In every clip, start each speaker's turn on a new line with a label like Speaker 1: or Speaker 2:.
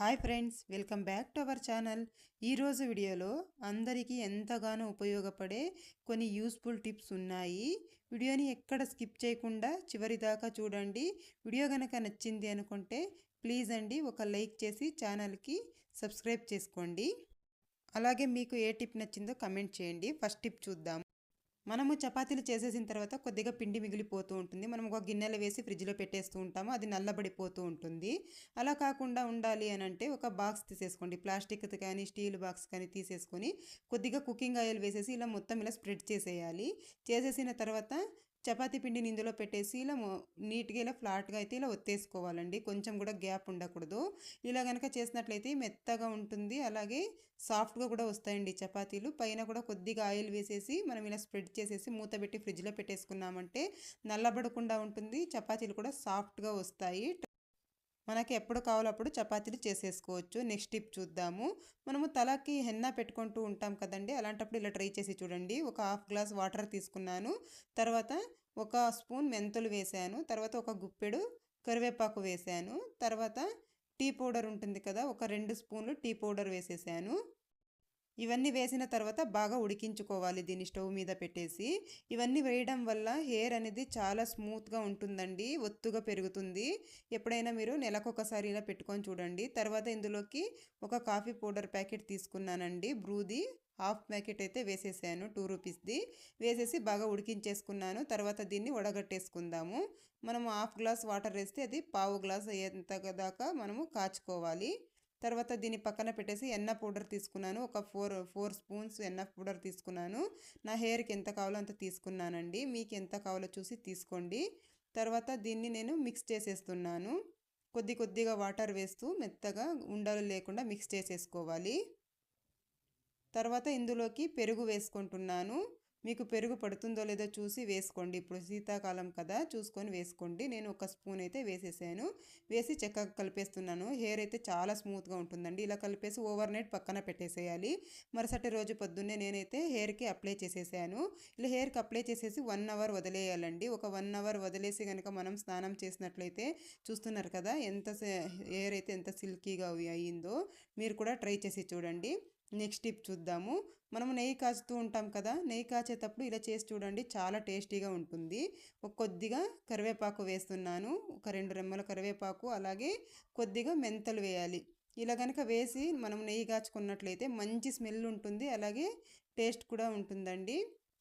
Speaker 1: Hi friends welcome back to our channel. ఈరోజు వీడియోలో అందరికీ ఎంతగానో ఉపయోగపడే కొన్ని యూస్ఫుల్ టిప్స్ ఉన్నాయి. వీడియోని ఎక్కడ స్కిప్ చేయకుండా చివరి దాకా చూడండి. వీడియో కనుక నచ్చింది అనుకుంటే ప్లీజ్ అండి ఒక లైక్ చేసి ఛానల్కి సబ్స్క్రైబ్ చేసుకోండి. అలాగే మీకు ఏ టిప్ నచ్చిందో కమెంట్ చేయండి. ఫస్ట్ టిప్ చూద్దాం. మనము చపాతీలు చేసేసిన తర్వాత కొద్దిగా పిండి మిగిలిపోతూ ఉంటుంది. మనం ఒక గిన్నెలో వేసి ఫ్రిడ్జ్లో పెట్టేస్తూ ఉంటాము. అది నల్లబడిపోతూ ఉంటుంది. అలా కాకుండా ఉండాలి అని అంటే ఒక బాక్స్ తీసేసుకోండి. ప్లాస్టిక్ కానీ స్టీల్ బాక్స్ కానీ తీసేసుకొని కొద్దిగా కుకింగ్ ఆయిల్ వేసేసి ఇలా మొత్తం ఇలా స్ప్రెడ్ చేసేయాలి. చేసేసిన తర్వాత చపాతీ పిండిని ఇందులో పెట్టేసి ఇలా నీట్గా ఇలా ఫ్లాట్గా అయితే ఇలా ఒత్తేసుకోవాలండి. కొంచెం కూడా గ్యాప్ ఉండకూడదు. ఇలా కనుక చేసినట్లయితే మెత్తగా ఉంటుంది. అలాగే సాఫ్ట్గా కూడా వస్తాయండి చపాతీలు. పైన కూడా కొద్దిగా ఆయిల్ వేసేసి మనం ఇలా స్ప్రెడ్ చేసేసి మూత పెట్టి ఫ్రిడ్జ్లో పెట్టేసుకున్నామంటే నల్లబడకుండా ఉంటుంది. చపాతీలు కూడా సాఫ్ట్గా వస్తాయి. మనకి ఎప్పుడు కావాలప్పుడు చపాతీలు చేసేసుకోవచ్చు. నెక్స్ట్ టిప్ చూద్దాము. మనము తలకి హెన్నా పెట్టుకుంటూ ఉంటాం కదండి. అలాంటప్పుడు ఇలా ట్రై చేసి చూడండి. ఒక హాఫ్ గ్లాస్ వాటర్ తీసుకున్నాను. తర్వాత ఒక స్పూన్ మెంతులు వేసాను. తర్వాత ఒక గుప్పెడు కరివేపాకు వేసాను. తర్వాత టీ పౌడర్ ఉంటుంది కదా ఒక రెండు స్పూన్లు టీ పౌడర్ వేసేసాను. ఇవన్నీ వేసిన తర్వాత బాగా ఉడికించుకోవాలి దీన్ని స్టవ్ మీద పెట్టేసి. ఇవన్నీ వేయడం వల్ల హెయిర్ అనేది చాలా స్మూత్గా ఉంటుందండి ఒత్తుగా పెరుగుతుంది. ఎప్పుడైనా మీరు నెలకొకసారి ఇలా పెట్టుకొని చూడండి. తర్వాత ఇందులోకి ఒక కాఫీ పౌడర్ ప్యాకెట్ తీసుకున్నానండి బ్రూది. హాఫ్ ప్యాకెట్ అయితే వేసేసాను టూ రూపీస్ది. వేసేసి బాగా ఉడికించేసుకున్నాను. తర్వాత దీన్ని వడగట్టేసుకుందాము. మనము హాఫ్ గ్లాస్ వాటర్ వేస్తే అది పావు గ్లాస్ ఎంత దాకా మనము కాచుకోవాలి. తర్వాత దీన్ని పక్కన పెట్టేసి ఎన్న పౌడర్ తీసుకున్నాను. ఒక ఫోర్ ఫోర్ స్పూన్స్ ఎన్న పౌడర్ తీసుకున్నాను. నా హెయిర్కి ఎంత కావాలో అంత తీసుకున్నానండి. మీకు ఎంత కావాలో చూసి తీసుకోండి. తర్వాత దీన్ని నేను మిక్స్ చేసేస్తున్నాను. కొద్ది కొద్దిగా వాటర్ వేస్తూ మెత్తగా ఉండలు లేకుండా మిక్స్ చేసేసుకోవాలి. తర్వాత ఇందులోకి పెరుగు వేసుకుంటున్నాను. మీకు పెరుగు పడుతుందో లేదో చూసి వేసుకోండి. ఇప్పుడు శీతాకాలం కదా చూసుకొని వేసుకోండి. నేను ఒక స్పూన్ అయితే వేసేసాను. వేసి చక్కగా కలిపేస్తున్నాను. హెయిర్ అయితే చాలా స్మూత్గా ఉంటుందండి. ఇలా కలిపేసి ఓవర్ నైట్ పక్కన పెట్టేసేయాలి. మరుసటి రోజు పొద్దున్నే నేనైతే హెయిర్కి అప్లై చేసేసాను. ఇలా హెయిర్కి అప్లై చేసేసి వన్ అవర్ వదిలేయాలండి. ఒక వన్ అవర్ వదిలేసి కనుక మనం స్నానం చేసినట్లయితే చూస్తున్నారు కదా ఎంత హెయిర్ అయితే ఎంత సిల్కీగా అయ్యిందో మీరు కూడా ట్రై చేసి చూడండి. నెక్స్ట్ టిప్ చూద్దాము. మనము నెయ్యి కాచుతూ ఉంటాం కదా నెయ్యి కాచేటప్పుడు ఇలా చేసి చూడండి చాలా టేస్టీగా ఉంటుంది. ఒక కొద్దిగా కరివేపాకు వేస్తున్నాను ఒక రెండు రెమ్మల కరివేపాకు అలాగే కొద్దిగా మెంతలు వేయాలి. ఇలా కనుక వేసి మనం నెయ్యి కాచుకున్నట్లయితే మంచి స్మెల్ ఉంటుంది అలాగే టేస్ట్ కూడా ఉంటుందండి.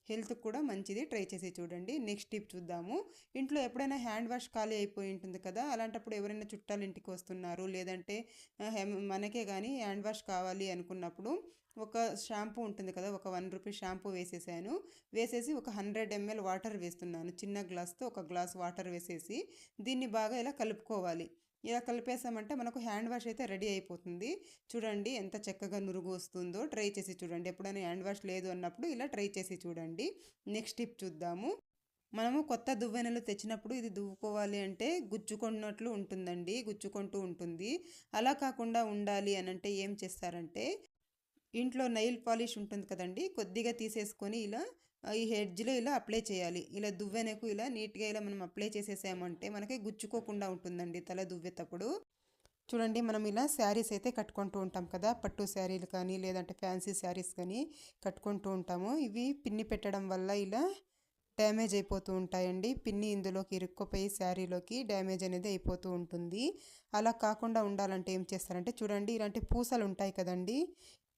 Speaker 1: హెల్త్కి కూడా మంచిది. ట్రై చేసి చూడండి. నెక్స్ట్ టిప్ చూద్దాము. ఇంట్లో ఎప్పుడైనా హ్యాండ్ వాష్ ఖాళీ అయిపోయి ఉంటుంది కదా అలాంటప్పుడు ఎవరైనా చుట్టాలు ఇంటికి వస్తున్నారు లేదంటే మనకే కానీ హ్యాండ్ వాష్ కావాలి అనుకున్నప్పుడు ఒక షాంపూ ఉంటుంది కదా ఒక వన్ రూపీ షాంపూ వేసేసాను. వేసేసి ఒక హండ్రెడ్ ఎంఎల్ వాటర్ వేస్తున్నాను. చిన్న గ్లాస్తో ఒక గ్లాస్ వాటర్ వేసేసి దీన్ని బాగా ఇలా కలుపుకోవాలి. ఇలా కలిపేసామంటే మనకు హ్యాండ్ వాష్ అయితే రెడీ అయిపోతుంది. చూడండి ఎంత చక్కగా నురుగు వస్తుందో. ట్రై చేసి చూడండి. ఎప్పుడైనా హ్యాండ్ వాష్ లేదు అన్నప్పుడు ఇలా ట్రై చేసి చూడండి. నెక్స్ట్ టిప్ చూద్దాము. మనము కొత్త దువ్వెనలు తెచ్చినప్పుడు ఇది దువ్వుకోవాలి అంటే గుచ్చుకున్నట్లు ఉంటుందండి. గుచ్చుకుంటూ ఉంటుంది. అలా కాకుండా ఉండాలి అని అంటే ఏం చేస్తారంటే ఇంట్లో నైల్ పాలిష్ ఉంటుంది కదండి. కొద్దిగా తీసేసుకొని ఇలా ఈ హెడ్జ్లో ఇలా అప్లై చేయాలి. ఇలా దువ్వెనకు ఇలా నీట్గా ఇలా మనం అప్లై చేసేసామంటే మనకి గుచ్చుకోకుండా ఉంటుందండి తల దువ్వేటప్పుడు. చూడండి మనం ఇలా శారీస్ అయితే కట్టుకుంటూ ఉంటాం కదా పట్టు శారీలు కానీ లేదంటే ఫ్యాన్సీ శారీస్ కానీ కట్టుకుంటూ ఉంటాము. ఇవి పిన్ని పెట్టడం వల్ల ఇలా డ్యామేజ్ అయిపోతూ ఉంటాయండి. పిన్ని ఇందులోకి ఇరుక్కుపోయి శారీలోకి డ్యామేజ్ అనేది అయిపోతూ ఉంటుంది. అలా కాకుండా ఉండాలంటే ఏం చేస్తారంటే చూడండి ఇలాంటి పూసలు ఉంటాయి కదండి.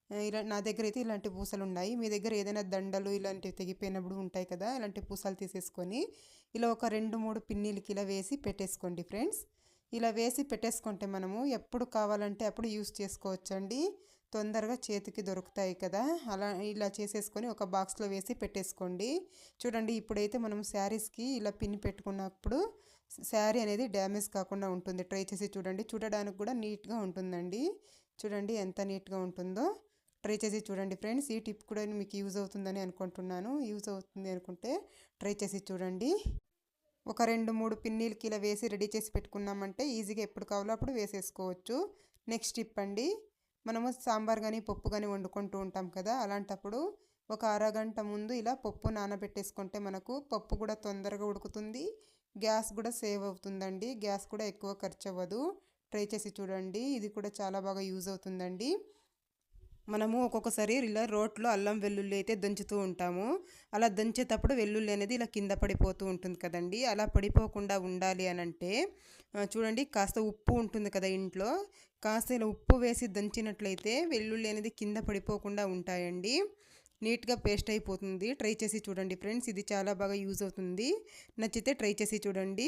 Speaker 1: ఇలా నా దగ్గర అయితే ఇలాంటి పూసలు ఉన్నాయి మీ దగ్గర ఏదైనా దండలు ఇలాంటివి తెగిపోయినప్పుడు ఉంటాయి కదా ఇలాంటి పూసలు తీసేసుకొని ఇలా ఒక రెండు మూడు పిన్నీలకి ఇలా వేసి పెట్టేసుకోండి ఫ్రెండ్స్. ఇలా వేసి పెట్టేసుకుంటే మనము ఎప్పుడు కావాలంటే అప్పుడు యూస్ చేసుకోవచ్చండి. తొందరగా చేతికి దొరుకుతాయి కదా అలా ఇలా చేసేసుకొని ఒక బాక్స్లో వేసి పెట్టేసుకోండి. చూడండి ఇప్పుడైతే మనం శారీస్కి ఇలా పిన్ పెట్టుకున్నప్పుడు శారీ అనేది డ్యామేజ్ కాకుండా ఉంటుంది. ట్రై చేసి చూడండి. చూడడానికి కూడా నీట్గా ఉంటుందండి. చూడండి ఎంత నీట్గా ఉంటుందో. ట్రై చేసి చూడండి ఫ్రెండ్స్. ఈ టిప్ కూడా మీకు యూజ్ అవుతుందని అనుకుంటున్నాను. యూజ్ అవుతుంది అనుకుంటే ట్రై చేసి చూడండి. ఒక రెండు మూడు పిన్నీలకి ఇలా వేసి రెడీ చేసి పెట్టుకున్నామంటే ఈజీగా ఎప్పుడు కావాలో అప్పుడు వేసేసుకోవచ్చు. నెక్స్ట్ టిప్ అండి. మనము సాంబార్ కానీ పప్పు కానీ వండుకుంటూ ఉంటాం కదా అలాంటప్పుడు ఒక అరగంట ముందు ఇలా పప్పు నానబెట్టేసుకుంటే మనకు పప్పు కూడా తొందరగా ఉడుకుతుంది. గ్యాస్ కూడా సేవ్ అవుతుందండి. గ్యాస్ కూడా ఎక్కువ ఖర్చు అవ్వదు ట్రై చేసి చూడండి. ఇది కూడా చాలా బాగా యూజ్ అవుతుందండి. మనము ఒక్కొక్కసారి ఇలా రోట్లో అల్లం వెల్లుల్లి అయితే దంచుతూ ఉంటాము. అలా దంచేటప్పుడు వెల్లుల్లి అనేది ఇలా కింద పడిపోతూ ఉంటుంది కదండి. అలా పడిపోకుండా ఉండాలి అని అంటే చూడండి కాస్త ఉప్పు ఉంటుంది కదా ఇంట్లో. కాస్త ఇలా ఉప్పు వేసి దంచినట్లయితే వెల్లుల్లి అనేది కింద పడిపోకుండా ఉంటాయండి. నీట్గా పేస్ట్ అయిపోతుంది. ట్రై చేసి చూడండి ఫ్రెండ్స్. ఇది చాలా బాగా యూజ్ అవుతుంది. నచ్చితే ట్రై చేసి చూడండి.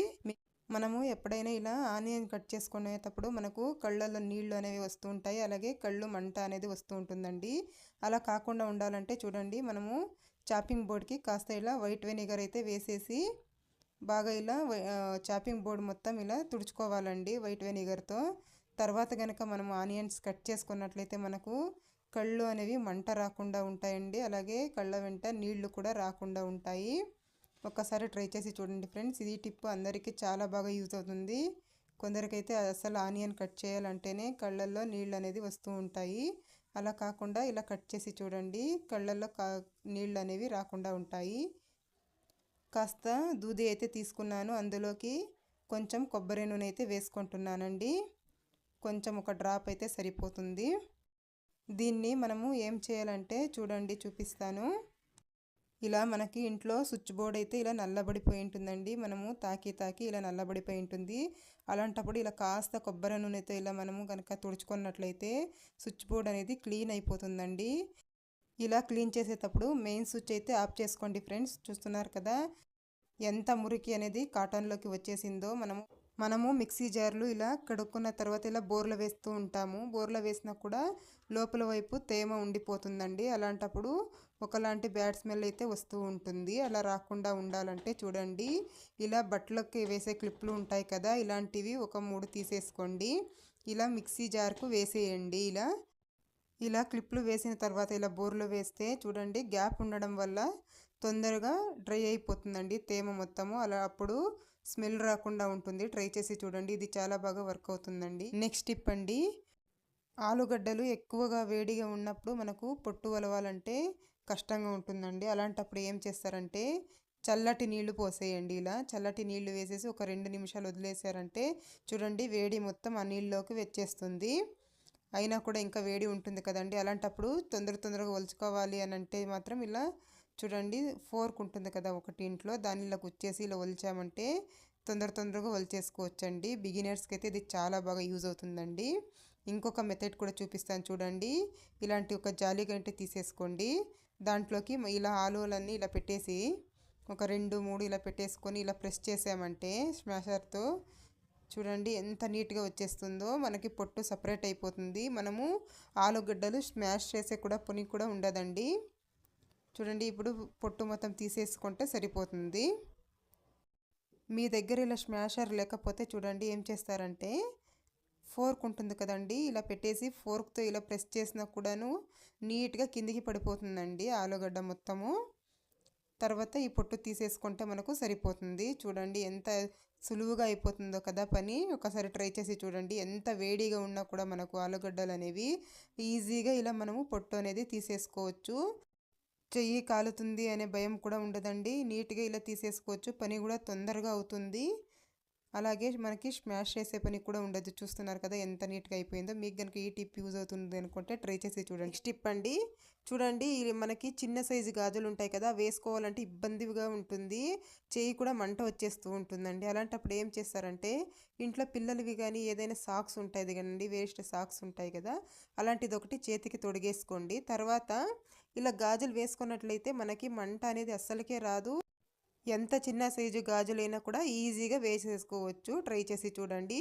Speaker 1: మనము ఎప్పుడైనా ఇలా ఆనియన్ కట్ చేసుకునేటప్పుడు మనకు కళ్ళల్లో నీళ్ళు అనేవి వస్తూ ఉంటాయి. అలాగే కళ్ళు మంట అనేది వస్తూ ఉంటుందండి. అలా కాకుండా ఉండాలంటే చూడండి మనము చాపింగ్ బోర్డ్కి కాస్త ఇలా వైట్ వెనిగర్ అయితే వేసేసి బాగా ఇలా చాపింగ్ బోర్డ్ మొత్తం ఇలా తుడుచుకోవాలండి వైట్ వెనిగర్తో. తర్వాత కనుక మనం ఆనియన్స్ కట్ చేసుకున్నట్లయితే మనకు కళ్ళు అనేవి మంట రాకుండా ఉంటాయండి. అలాగే కళ్ళ వెంట నీళ్ళు కూడా రాకుండా ఉంటాయి. ఒక్కసారి ట్రై చేసి చూడండి ఫ్రెండ్స్. ఇది టిప్ అందరికీ చాలా బాగా యూజ్ అవుతుంది. కొందరికైతే అసలు ఆనియన్ కట్ చేయాలంటేనే కళ్ళల్లో నీళ్ళు అనేది వస్తూ ఉంటాయి. అలా కాకుండా ఇలా కట్ చేసి చూడండి కళ్ళల్లో కా నీళ్ళు అనేవి రాకుండా ఉంటాయి. కాస్త దూది అయితే తీసుకున్నాను. అందులోకి కొంచెం కొబ్బరి నూనె అయితే వేసుకుంటున్నానండి. కొంచెం ఒక డ్రాప్ అయితే సరిపోతుంది. దీన్ని మనము ఏం చేయాలంటే చూడండి చూపిస్తాను. ఇలా మనకి ఇంట్లో స్విచ్ బోర్డ్ అయితే ఇలా నల్లబడిపోయి ఉంటుందండి. మనము తాకి తాకి ఇలా నల్లబడిపోయి ఉంటుంది. అలాంటప్పుడు ఇలా కాస్త కొబ్బరి నూనెతో ఇలా మనము కనుక తుడుచుకున్నట్లయితే స్విచ్ బోర్డ్ అనేది క్లీన్ అయిపోతుందండి. ఇలా క్లీన్ చేసేటప్పుడు మెయిన్ స్విచ్ అయితే ఆఫ్ చేసుకోండి ఫ్రెండ్స్. చూస్తున్నారు కదా? ఎంత మురికి అనేది కాటన్లోకి వచ్చేసిందో మనము మనము మిక్సీ జార్లు ఇలా కడుక్కున్న తర్వాత ఇలా బోర్లు వేస్తూ ఉంటాము. బోర్లు వేసినా కూడా లోపల వైపు తేమ ఉండిపోతుందండి. అలాంటప్పుడు ఒకలాంటి బ్యాడ్ స్మెల్ అయితే వస్తూ ఉంటుంది. అలా రాకుండా ఉండాలంటే చూడండి. ఇలా బట్టలకి వేసే క్లిప్లు ఉంటాయి కదా ఇలాంటివి ఒక మూడు తీసేసుకోండి. ఇలా మిక్సీ జార్కు వేసేయండి. ఇలా ఇలా క్లిప్లు వేసిన తర్వాత ఇలా బోర్లో వేస్తే చూడండి గ్యాప్ ఉండడం వల్ల తొందరగా డ్రై అయిపోతుందండి తేమ మొత్తము. అలా అప్పుడు స్మెల్ రాకుండా ఉంటుంది. ట్రై చేసి చూడండి. ఇది చాలా బాగా వర్క్ అవుతుందండి. నెక్స్ట్ టిప్ అండి. ఆలుగడ్డలు ఎక్కువగా వేడిగా ఉన్నప్పుడు మనకు పొట్టు వలవాలంటే కష్టంగా ఉంటుందండి. అలాంటప్పుడు ఏం చేస్తారంటే చల్లటి నీళ్ళు పోసేయండి ఇలా. చల్లటి నీళ్ళు వేసేసి ఒక రెండు నిమిషాలు వదిలేసారంటే చూడండి వేడి మొత్తం ఆ నీళ్ళలోకి వచ్చేస్తుంది. అయినా కూడా ఇంకా వేడి ఉంటుంది కదండి. అలాంటప్పుడు తొందర తొందరగా ఒలుచుకోవాలి అని అంటే మాత్రం ఇలా చూడండి ఫోర్క్ ఉంటుంది కదా ఒకటి ఇంట్లో దాన్ని ఇలా గుచ్చేసి ఇలా వలిచామంటే తొందర తొందరగా వలిచేసుకోవచ్చండి బిగినర్స్కి అయితే ఇది చాలా బాగా యూజ్ అవుతుందండి. ఇంకొక మెథడ్ కూడా చూపిస్తాను చూడండి. ఇలాంటి ఒక జాలి గంట తీసేసుకోండి. దాంట్లోకి ఇలా ఆలువలన్నీ ఇలా పెట్టేసి ఒక రెండు మూడు ఇలా పెట్టేసుకొని ఇలా ప్రెస్ చేసామంటే స్మాషర్తో చూడండి ఎంత నీట్గా వచ్చేస్తుందో. మనకి పొట్టు సపరేట్ అయిపోతుంది. మనము ఆలుగడ్డలు స్మాష్ చేసే కూడా పొని కూడా ఉండదండి. చూడండి ఇప్పుడు పొట్టు మొత్తం తీసేసుకుంటే సరిపోతుంది. మీ దగ్గర ఇలా స్మాషర్ లేకపోతే చూడండి ఏం చేస్తారంటే ఫోర్క్ ఉంటుంది కదండి ఇలా పెట్టేసి ఫోర్క్తో ఇలా ప్రెస్ చేసినా కూడాను నీట్గా కిందికి పడిపోతుందండి ఆలుగడ్డ మొత్తము. తర్వాత ఈ పొట్టు తీసేసుకుంటే మనకు సరిపోతుంది. చూడండి ఎంత సులువుగా అయిపోతుందో కదా పని. ఒకసారి ట్రై చేసి చూడండి ఎంత వేడిగా ఉన్నా కూడా మనకు ఆలుగడ్డలు అనేవి ఈజీగా ఇలా మనము పొట్టు అనేది తీసేసుకోవచ్చు. చెయ్యి కాలుతుంది అనే భయం కూడా ఉండదండి. నీట్గా ఇలా తీసేసుకోవచ్చు. పని కూడా తొందరగా అవుతుంది. అలాగే మనకి స్మాష్ చేసే పని కూడా ఉండదు. చూస్తున్నారు కదా ఎంత నీట్గా అయిపోయిందో. మీకు కనుక ఈ టిప్ యూజ్ అవుతుంది అనుకుంటే ట్రై చేసి చూడండి. టిప్ అండి. చూడండి మనకి చిన్న సైజు గాజులు ఉంటాయి కదా వేసుకోవాలంటే ఇబ్బందిగా ఉంటుంది. చేయి కూడా మంట వచ్చేస్తూ ఉంటుందండి. అలాంటప్పుడు ఏం చేస్తారంటే ఇంట్లో పిల్లలవి కానీ ఏదైనా సాక్స్ ఉంటాయి కదండి వేస్ట్ సాక్స్ ఉంటాయి కదా అలాంటిది ఒకటి చేతికి తొడిగేసుకోండి. తర్వాత ఇలా గాజులు వేసుకున్నట్లయితే మనకి మంట అనేది అస్సలకే రాదు. ఎంత చిన్న సైజు గాజులైనా కూడా ఈజీగా వేసేసుకోవచ్చు. ట్రై చేసి చూడండి.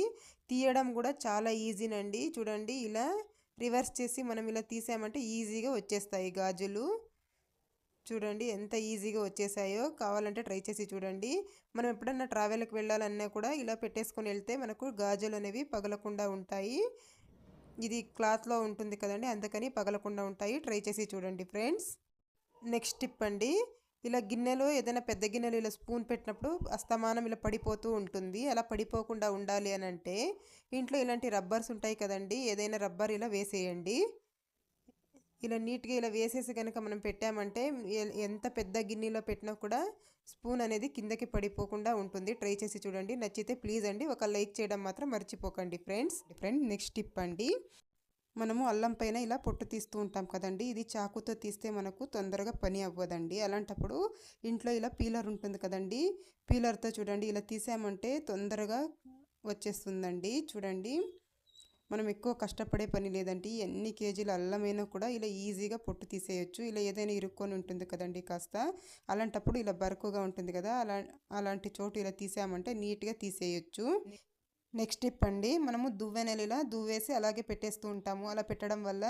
Speaker 1: తీయడం కూడా చాలా ఈజీనండి. చూడండి ఇలా రివర్స్ చేసి మనం ఇలా తీసామంటే ఈజీగా వచ్చేస్తాయి గాజులు. చూడండి ఎంత ఈజీగా వచ్చేసాయో. కావాలంటే ట్రై చేసి చూడండి. మనం ఎప్పుడన్నా ట్రావెల్కి వెళ్ళాలన్నా కూడా ఇలా పెట్టేసుకొని వెళ్తే మనకు గాజులు అనేవి పగలకుండా ఉంటాయి. ఇది క్లాత్లో ఉంటుంది కదండి అందుకని పగలకుండా ఉంటాయి. ట్రై చేసి చూడండి ఫ్రెండ్స్. నెక్స్ట్ టిప్ అండి. ఇలా గిన్నెలో ఏదైనా పెద్ద గిన్నెలో ఇలా స్పూన్ పెట్టినప్పుడు అస్తమానం ఇలా పడిపోతూ ఉంటుంది. అలా పడిపోకుండా ఉండాలి అని అంటే ఇంట్లో ఇలాంటి రబ్బర్స్ ఉంటాయి కదండి ఏదైనా రబ్బర్ ఇలా వేసేయండి. ఇలా నీట్గా ఇలా వేసేసి కనుక మనం పెట్టామంటే ఎంత పెద్ద గిన్నెలో పెట్టినా కూడా స్పూన్ అనేది కిందకి పడిపోకుండా ఉంటుంది. ట్రై చేసి చూడండి. నచ్చితే ప్లీజ్ అండి ఒక లైక్ చేయడం మాత్రం మర్చిపోకండి ఫ్రెండ్స్. ఫ్రెండ్ నెక్స్ట్ టిప్ అండి. మనము అల్లం పైన ఇలా పొట్టు తీస్తూ ఉంటాం కదండి. ఇది చాకుతో తీస్తే మనకు తొందరగా పని అవ్వదండి. అలాంటప్పుడు ఇంట్లో ఇలా పీలర్ ఉంటుంది కదండి. పీలర్తో చూడండి ఇలా తీసామంటే తొందరగా వచ్చేస్తుందండి. చూడండి మనం ఎక్కువ కష్టపడే పని లేదండి. ఎన్ని కేజీల అల్లమైనా కూడా ఇలా ఈజీగా పొట్టు తీసేయచ్చు. ఇలా ఏదైనా ఇరుక్కొని ఉంటుంది కదండి కాస్త. అలాంటప్పుడు ఇలా బరుకుగా ఉంటుంది కదా. అలా అలాంటి చోటు ఇలా తీసామంటే నీట్గా తీసేయచ్చు. నెక్స్ట్ టిప్ అండి మనము దువ్వెనలు ఇలా దువ్వేసి అలాగే పెట్టేస్తూ ఉంటాము. అలా పెట్టడం వల్ల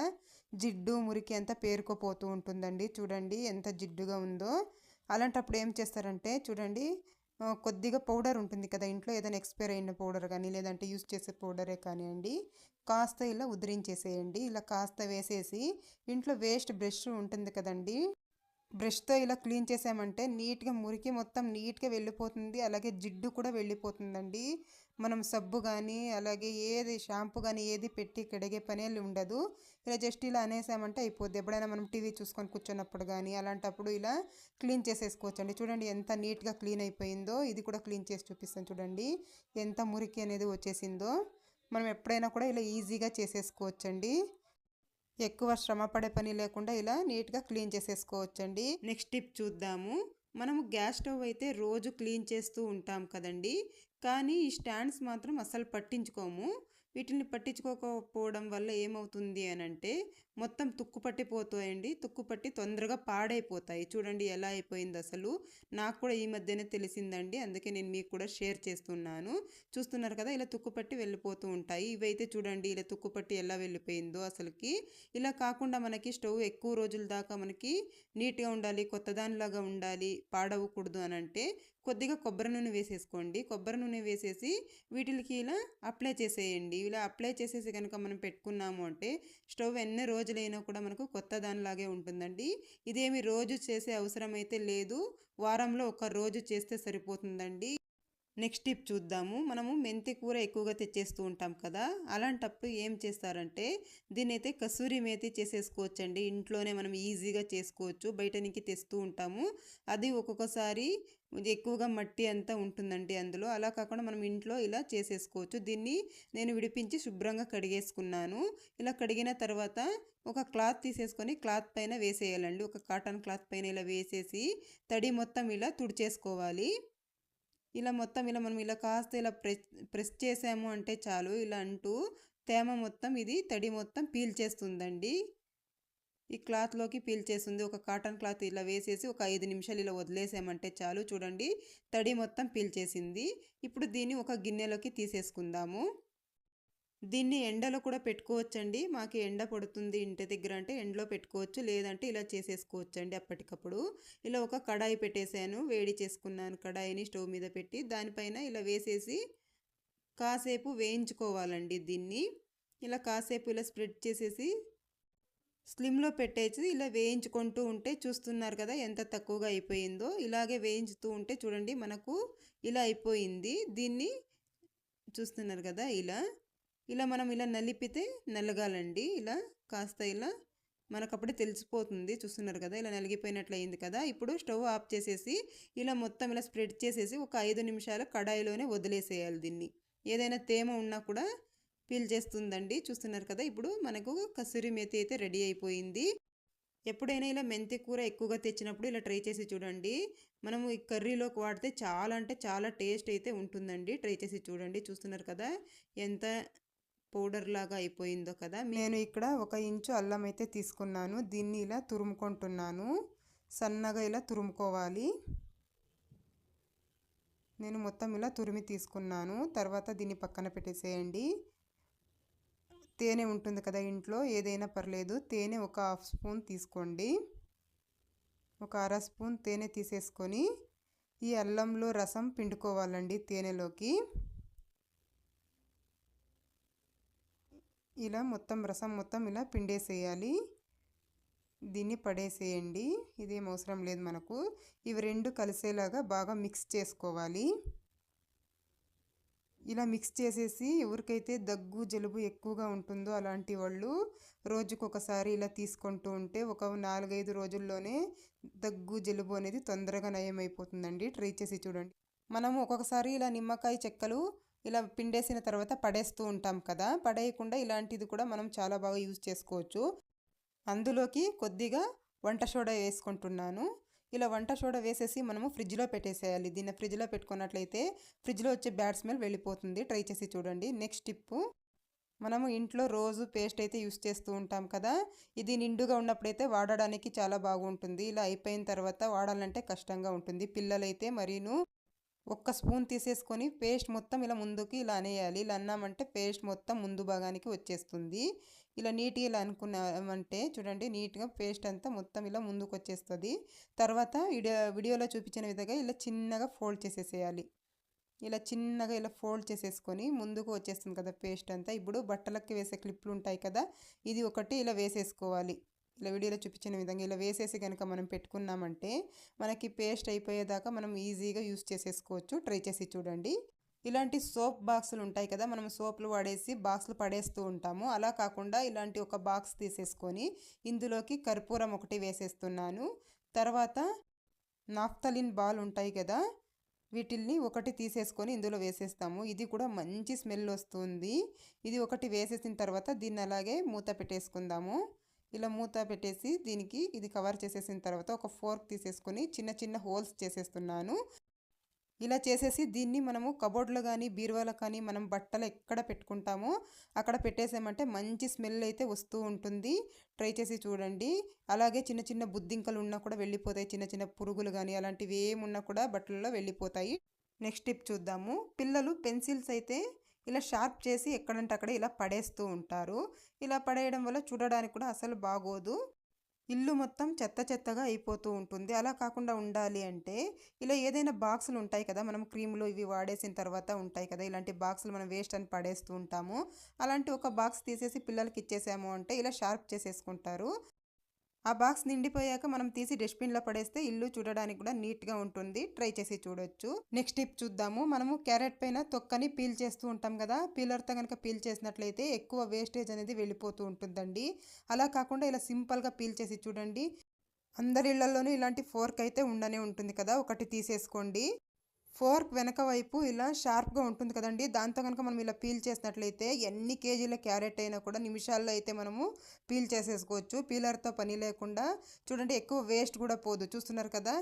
Speaker 1: జిడ్డు మురికి అంతా పేరుకుపోతూ ఉంటుందండి. చూడండి ఎంత జిడ్డుగా ఉందో. అలాంటప్పుడు ఏం చేస్తారంటే చూడండి కొద్దిగా పౌడర్ ఉంటుంది కదా ఇంట్లో ఏదైనా ఎక్స్పైర్ అయిన పౌడర్ కానీ లేదంటే యూస్ చేసే పౌడరే కానివ్వండి కాస్త ఇలా ఉదిరించేసేయండి. ఇలా కాస్త వేసేసి ఇంట్లో వేస్ట్ బ్రష్ ఉంటుంది కదండి బ్రష్తో ఇలా క్లీన్ చేసామంటే నీట్గా మురికి మొత్తం నీట్గా వెళ్ళిపోతుంది అలాగే జిడ్డు కూడా వెళ్ళిపోతుందండి. మనం సబ్బు కానీ అలాగే ఏది షాంపూ కానీ ఏది పెట్టి కడిగే పనే ఉండదు. ఇలా జస్ట్ ఇలా అనేసామంటే అయిపోద్ది. ఎప్పుడైనా మనం టీవీ చూసుకొని కూర్చున్నప్పుడు కానీ అలాంటప్పుడు ఇలా క్లీన్ చేసేసుకోవచ్చు అండి చూడండి ఎంత నీట్గా క్లీన్ అయిపోయిందో. ఇది కూడా క్లీన్ చేసి చూపిస్తాను చూడండి. ఎంత మురికి అనేది వచ్చేసిందో. మనం ఎప్పుడైనా కూడా ఇలా ఈజీగా చేసేసుకోవచ్చండి. ఎక్కువ శ్రమ పడే పని లేకుండా ఇలా నీట్గా క్లీన్ చేసేసుకోవచ్చండి. నెక్స్ట్ టిప్ చూద్దాము. మనము గ్యాస్ స్టవ్ అయితే రోజు క్లీన్ చేస్తూ ఉంటాం కదండి. కానీ ఈ స్టాండ్స్ మాత్రం అస్సలు పట్టించుకోము. వీటిని పట్టించుకోకపోవడం వల్ల ఏమవుతుంది అని అంటే మొత్తం తుక్కు పట్టిపోతాయండి తుక్కు పట్టి తొందరగా పాడైపోతాయి. చూడండి ఎలా అయిపోయింది అసలు. నాకు కూడా ఈ మధ్యనే తెలిసిందండి. అందుకే నేను మీకు కూడా షేర్ చేస్తున్నాను. చూస్తున్నారు కదా ఇలా తుక్కు పట్టి వెళ్ళిపోతూ ఉంటాయి. ఇవైతే చూడండి ఇలా తుక్కు పట్టి ఎలా వెళ్ళిపోయిందో అసలుకి. ఇలా కాకుండా మనకి స్టవ్ ఎక్కువ రోజుల దాకా మనకి నీట్గా ఉండాలి కొత్త దానిలాగా ఉండాలి పాడవకూడదు అని అంటే కొద్దిగా కొబ్బరి నూనె వేసేసుకోండి. కొబ్బరి నూనె వేసేసి వీటికి ఇలా అప్లై చేసేయండి. ఇలా అప్లై చేసేసి కనుక మనం పెట్టుకున్నాము అంటే స్టవ్ ఎన్ని రోజులైనా కూడా మనకు కొత్త దానిలాగే ఉంటుందండి. ఇదేమి రోజు చేసే అవసరం అయితే లేదు. వారంలో ఒక రోజు చేస్తే సరిపోతుందండి. నెక్స్ట్ టిప్ చూద్దాము. మనము మెంతి కూర ఎక్కువగా తెచ్చేస్తూ ఉంటాం కదా. అలాంటప్పుడు ఏం చేస్తారంటే దీన్ని అయితే కసూరి మేతి చేసేసుకోవచ్చండి. ఇంట్లోనే మనం ఈజీగా చేసుకోవచ్చు. బయట నుంచి తెస్తూ ఉంటాము. అది ఒక్కొక్కసారి ఎక్కువగా మట్టి అంతా ఉంటుందండి అందులో. అలా కాకుండా మనం ఇంట్లో ఇలా చేసేసుకోవచ్చు. దీన్ని నేను విడిపించి శుభ్రంగా కడిగేసుకున్నాను. ఇలా కడిగిన తర్వాత ఒక క్లాత్ తీసేసుకొని క్లాత్ పైన వేసేయాలండి. ఒక కాటన్ క్లాత్ పైన ఇలా వేసేసి తడి మొత్తం ఇలా తుడిచేసుకోవాలి. ఇలా మొత్తం ఇలా మనం ఇలా కాస్త ఇలా ప్రెస్ ప్రెస్ చేసాము అంటే చాలు. ఇలా అంటూ తేమ మొత్తం ఇది తడి మొత్తం పీల్చేస్తుందండి. ఈ క్లాత్లోకి పీల్చేస్తుంది ఒక కాటన్ క్లాత్ ఇలా వేసేసి ఒక ఐదు నిమిషాలు ఇలా వదిలేసామంటే చాలు. చూడండి తడి మొత్తం పీల్చేసింది ఇప్పుడు దీన్ని ఒక గిన్నెలోకి తీసేసుకుందాము. దీన్ని ఎండలో కూడా పెట్టుకోవచ్చండి. మాకు ఎండ పడుతుంది ఇంటి దగ్గర అంటే ఎండలో పెట్టుకోవచ్చు. లేదంటే ఇలా చేసేసుకోవచ్చండి అప్పటికప్పుడు. ఇలా ఒక కడాయి పెట్టేశాను. వేడి చేసుకున్నాను కడాయిని స్టవ్ మీద పెట్టి దానిపైన ఇలా వేసేసి కాసేపు వేయించుకోవాలండి దీన్ని. ఇలా కాసేపు ఇలా స్ప్రెడ్ చేసేసి స్లిమ్లో పెట్టేసి ఇలా వేయించుకుంటూ ఉంటే చూస్తున్నారు కదా ఎంత తక్కువగా అయిపోయిందో. ఇలాగే వేయించుతూ ఉంటే చూడండి మనకు ఇలా అయిపోయింది. దీన్ని చూస్తున్నారు కదా ఇలా. ఇలా మనం ఇలా నలిపితే నలగాలండి. ఇలా కాస్త ఇలా మనకు అప్పుడే తెలిసిపోతుంది. చూస్తున్నారు కదా ఇలా నలిగిపోయినట్లయింది కదా. ఇప్పుడు స్టవ్ ఆఫ్ చేసేసి ఇలా మొత్తం ఇలా స్ప్రెడ్ చేసేసి ఒక ఐదు నిమిషాలు కడాయిలోనే వదిలేసేయాలి దీన్ని. ఏదైనా తేమ ఉన్నా కూడా పీల్ చేస్తుందండి. చూస్తున్నారు కదా ఇప్పుడు మనకు కసూరి మేతి అయితే రెడీ అయిపోయింది. ఎప్పుడైనా ఇలా మెంతి కూర ఎక్కువగా తెచ్చినప్పుడు ఇలా ట్రై చేసి చూడండి. మనము ఈ కర్రీలోకి వాడితే చాలా అంటే చాలా టేస్ట్ అయితే ఉంటుందండి. ట్రై చేసి చూడండి. చూస్తున్నారు కదా ఎంత పౌడర్ లాగా అయిపోయిందో కదా. నేను ఇక్కడ ఒక ఇంచు అల్లం అయితే తీసుకున్నాను. దీన్ని ఇలా తురుముకుంటున్నాను. సన్నగా ఇలా తురుముకోవాలి. నేను మొత్తం ఇలా తురిమి తీసుకున్నాను. తర్వాత దీన్ని పక్కన పెట్టేసేయండి. తేనె ఉంటుంది కదా ఇంట్లో ఏదైనా పర్లేదు. తేనె ఒక హాఫ్ స్పూన్ తీసుకోండి. ఒక అర స్పూన్ తేనె తీసేసుకొని ఈ అల్లంలో రసం పిండుకోవాలండి తేనెలోకి. ఇలా మొత్తం రసం మొత్తం ఇలా పిండేసేయాలి. దీన్ని పడేసేయండి. ఇదేం అవసరం లేదు మనకు. ఇవి రెండు కలిసేలాగా బాగా మిక్స్ చేసుకోవాలి. ఇలా మిక్స్ చేసేసి ఎవరికైతే దగ్గు జలుబు ఎక్కువగా ఉంటుందో అలాంటి వాళ్ళు రోజుకొకసారి ఇలా తీసుకుంటూ ఉంటే ఒక నాలుగైదు రోజుల్లోనే దగ్గు జలుబు అనేది తొందరగా నయమైపోతుందండి. ట్రై చేసి చూడండి. మనము ఒక్కొక్కసారి ఇలా నిమ్మకాయ చెక్కలు ఇలా పిండేసిన తర్వాత పడేస్తూ ఉంటాం కదా పడేయకుండా ఇలాంటిది కూడా మనం చాలా బాగా యూజ్ చేసుకోవచ్చు. అందులోకి కొద్దిగా వంట సోడా వేసుకుంటున్నాను. ఇలా వంట సోడా వేసేసి మనము ఫ్రిడ్జ్లో పెట్టేసేయాలి. దీన్ని ఫ్రిడ్జ్లో పెట్టుకున్నట్లయితే ఫ్రిడ్జ్లో వచ్చే బ్యాడ్ స్మెల్ వెళ్ళిపోతుంది. ట్రై చేసి చూడండి. నెక్స్ట్ టిప్పు మనము ఇంట్లో రోజు పేస్ట్ అయితే యూస్ చేస్తూ ఉంటాం కదా? ఇది నిండుగా ఉన్నప్పుడైతే వాడడానికి చాలా బాగుంటుంది. ఇలా అయిపోయిన తర్వాత వాడాలంటే కష్టంగా ఉంటుంది. పిల్లలైతే మరీను ఒక్క స్పూన్ తీసేసుకొని పేస్ట్ మొత్తం ఇలా ముందుకి ఇలా అనేయాలి. ఇలా అన్నామంటే పేస్ట్ మొత్తం ముందు భాగానికి వచ్చేస్తుంది. ఇలా నీట్గా ఇలా అనుకున్నామంటే చూడండి నీట్గా పేస్ట్ అంతా మొత్తం ఇలా ముందుకు వచ్చేస్తుంది తర్వాత వీడియోలో చూపించిన విధంగా ఇలా చిన్నగా ఫోల్డ్ చేసేసేయాలి. ఇలా చిన్నగా ఇలా ఫోల్డ్ చేసేసుకొని ముందుకు వచ్చేస్తుంది కదా పేస్ట్ అంతా. ఇప్పుడు బట్టలకి వేసే క్లిప్లు ఉంటాయి కదా ఇది ఒకటి ఇలా వేసేసుకోవాలి. ఇలా వీడియోలో చూపించిన విధంగా ఇలా వేసేసి కనుక మనం పెట్టుకున్నామంటే మనకి పేస్ట్ అయిపోయేదాకా మనం ఈజీగా యూస్ చేసేసుకోవచ్చు. ట్రై చేసి చూడండి. ఇలాంటి సోప్ బాక్సులు ఉంటాయి కదా మనం సోప్లు వాడేసి బాక్సులు పడేస్తూ ఉంటాము. అలా కాకుండా ఇలాంటి ఒక బాక్స్ తీసేసుకొని ఇందులోకి కర్పూరం ఒకటి వేసేస్తున్నాను. తర్వాత నాఫ్తలిన్ బాల్ ఉంటాయి కదా వీటిల్ని ఒకటి తీసేసుకొని ఇందులో వేసేస్తాము. ఇది కూడా మంచి స్మెల్ వస్తుంది. ఇది ఒకటి వేసేసిన తర్వాత దీన్ని అలాగే మూత పెట్టేసుకుందాము. ఇలా మూత పెట్టేసి దీనికి ఇది కవర్ చేసేసిన తర్వాత ఒక ఫోర్క్ తీసేసుకొని చిన్న చిన్న హోల్స్ చేసేస్తున్నాను. ఇలా చేసేసి దీన్ని మనము కబోర్డ్లో కానీ బీరువాలో కానీ మనం బట్టలు ఎక్కడ పెట్టుకుంటామో అక్కడ పెట్టేసామంటే మంచి స్మెల్ అయితే వస్తూ ఉంటుంది. ట్రై చేసి చూడండి. అలాగే చిన్న చిన్న బుద్ధింకలు ఉన్నా కూడా వెళ్ళిపోతాయి. చిన్న చిన్న పురుగులు కానీ అలాంటివి ఏమున్నా కూడా బట్టలలో వెళ్ళిపోతాయి. నెక్స్ట్ టిప్ చూద్దాము. పిల్లలు పెన్సిల్స్ అయితే ఇలా షార్ప్ చేసి ఎక్కడంటే అక్కడ ఇలా పడేస్తూ ఉంటారు. ఇలా పడేయడం వల్ల చూడడానికి కూడా అసలు బాగోదు. ఇల్లు మొత్తం చెత్త చెత్తగా అయిపోతూ ఉంటుంది. అలా కాకుండా ఉండాలి అంటే ఇలా ఏదైనా బాక్సులు ఉంటాయి కదా మనం క్రీములు ఇవి వాడేసిన తర్వాత ఉంటాయి కదా ఇలాంటి బాక్సులు మనం వేస్ట్ అని పడేస్తూ ఉంటాము. అలాంటి ఒక బాక్స్ తీసేసి పిల్లలకి ఇచ్చేసాము అంటే ఇలా షార్ప్ చేసేసుకుంటారు. ఆ బాక్స్ నిండిపోయాక మనం తీసి డస్ట్బిన్లో పడేస్తే ఇల్లు చూడడానికి కూడా నీట్గా ఉంటుంది. ట్రై చేసి చూడొచ్చు. నెక్స్ట్ టిప్ చూద్దాము. మనము క్యారెట్ పైన తొక్కని పీల్ చేస్తూ ఉంటాం కదా పీలర్తో కనుక పీల్ చేసినట్లయితే ఎక్కువ వేస్టేజ్ అనేది వెళ్ళిపోతూ ఉంటుందండి. అలా కాకుండా ఇలా సింపుల్గా పీల్ చేసి చూడండి. అందరి ఇళ్ళలోనూ ఇలాంటి ఫోర్క్ అయితే ఉండనే ఉంటుంది కదా ఒకటి తీసేసుకోండి. ఫోర్క్ వెనక వైపు ఇలా షార్ప్గా ఉంటుంది కదండి. దాంతో కనుక మనం ఇలా పీల్ చేసినట్లయితే ఎన్ని కేజీల క్యారెట్ అయినా కూడా నిమిషాల్లో అయితే మనము పీల్ చేసేసుకోవచ్చు. పీలర్తో పని లేకుండా చూడండి ఎక్కువ వేస్ట్ కూడా పోదు. చూస్తున్నారు కదా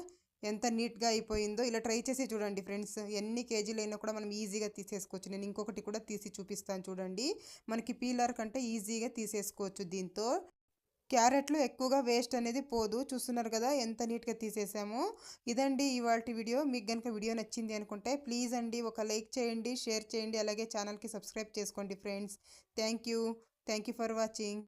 Speaker 1: ఎంత నీట్గా అయిపోయిందో. ఇలా ట్రై చేసి చూడండి ఫ్రెండ్స్ ఎన్ని కేజీలు అయినా కూడా మనం ఈజీగా తీసేసుకోవచ్చు. నేను ఇంకొకటి కూడా తీసి చూపిస్తాను చూడండి. మనకి పీలర్ కంటే ఈజీగా తీసేసుకోవచ్చు దీంతో. క్యారెట్లు ఎక్కువగా వేస్ట్ అనేది పోదు. చూస్తున్నారు కదా ఎంత నీట్గా తీసేసామో. ఇదండి ఇవాళ వీడియో. మీకు కనుక వీడియో నచ్చింది అనుకుంటే ప్లీజ్ అండి ఒక లైక్ చేయండి షేర్ చేయండి అలాగే ఛానల్కి సబ్స్క్రైబ్ చేసుకోండి friends. Thank you. Thank you for watching.